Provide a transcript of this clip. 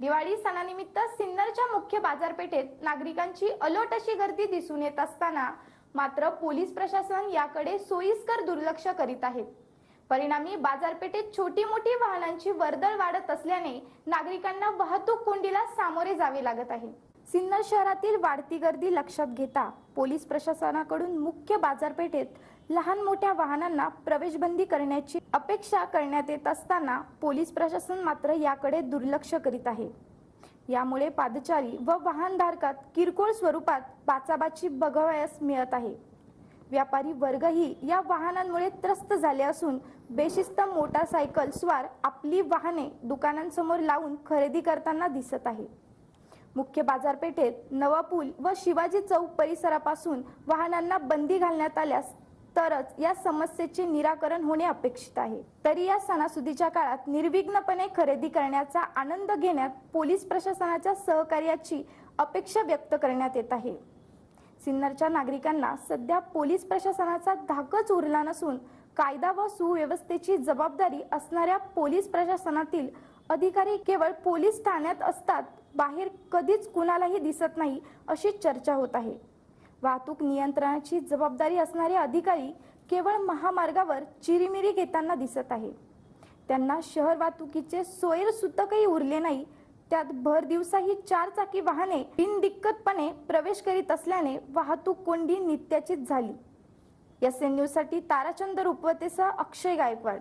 दिवाळी सणानिमित्त सिन्नरच्या मुख्य बाजारपेठेत नागरिकांची अलोट अशी गर्दी दिसून येत असताना मात्र पोलीस प्रशासन याकडे सोयीस्कर दुर्लक्ष करीत आहेत परिणामी बाजारपेठेत छोटी मोठी वाहनांची वर्दळ वाढत असल्याने नागरिकांना वाहतूक कोंडीला सामोरे जावे लागत आहे. सिन्नर शहरातील वाढती गर्दी लक्षात घेता पोलीस प्रशासनाकडून मुख्य बाजारपेठेत लहान मोठ्या वाहनांना प्रवेशबंदी करण्याची अपेक्षा करण्यात येत असताना पोलीस प्रशासन मात्र याकडे दुर्लक्ष करीत आहे. यामुळे पादचारी व वाहनधारकात किरकोळ स्वरूपात बाचाबाची बघावयास मिळत आहे. व्यापारी वर्गही या वाहनांमुळे त्रस्त झाले असून बेशिस्त मोटारसायकल स्वार आपली वाहने दुकानांसमोर लावून खरेदी करताना दिसत आहे. मुख्य बाजारपेठेत नवा पूल व शिवाजी चौक परिसरापासून वाहनांना बंदी घालण्यात आल्यास तरच या समस्येचे निराकरण होणे अपेक्षित आहे. तरी या सणासुदीच्या काळात निर्विघ्नपणे खरेदी करण्याचा आनंद घेण्यात पोलीस प्रशासनाच्या सहकार्याची अपेक्षा व्यक्त करण्यात येत आहे. सिन्नरच्या नागरिकांना सध्या पोलीस प्रशासनाचा धाकच उरला नसून कायदा व सुव्यवस्थेची जबाबदारी असणाऱ्या पोलीस प्रशासनातील अधिकारी केवळ पोलीस ठाण्यात असतात बाहेर कधीच कुणालाही दिसत नाही अशी चर्चा होत आहे. वाहतूक नियंत्रणाची जबाबदारी असणारे अधिकारी केवळ महामार्गावर चिरीमिरी घेताना दिसत आहे. त्यांना शहर वाहतुकीचे सोयर सुतकही उरले नाही त्यात भर दिवसा ही चार चाकी वाहने बिनदिक्कतपणे प्रवेश करीत असल्याने वाहतूक कोंडी नित्याचीच झाली. एस एन न्यूजसाठी ताराचंद रुपवतेसह अक्षय गायकवाड.